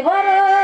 জীবনে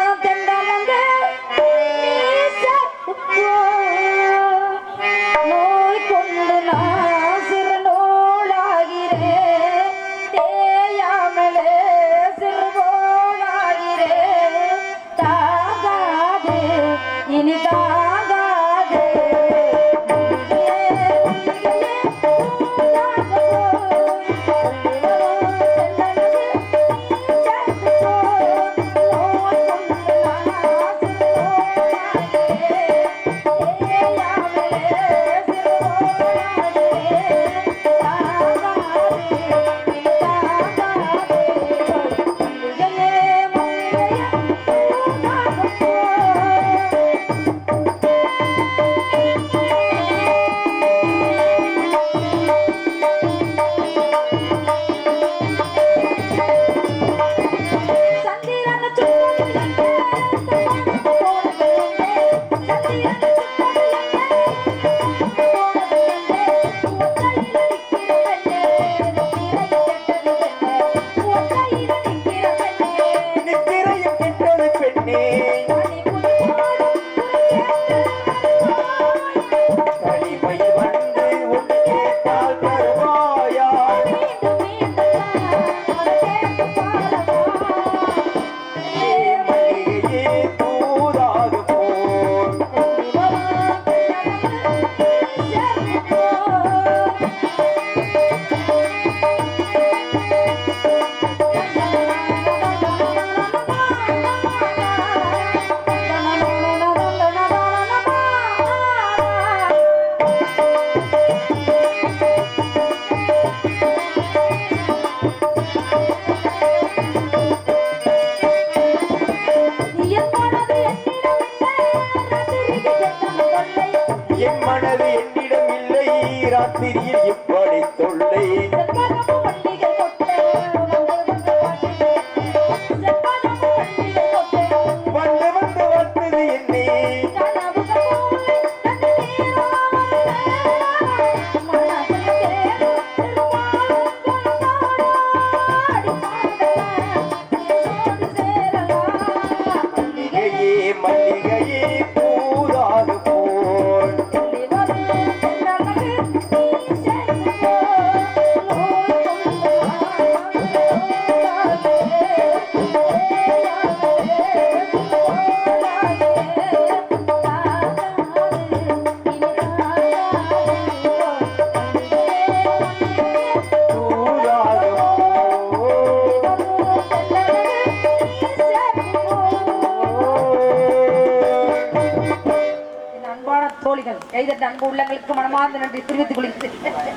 ராத்திரியில் இப்படி தொல்லை. தோழிகள் கைதட்ட அன்பு உள்ளங்களுக்கு மனமார்ந்த நன்றி தெரிவித்துக் கொள்கிறேன்.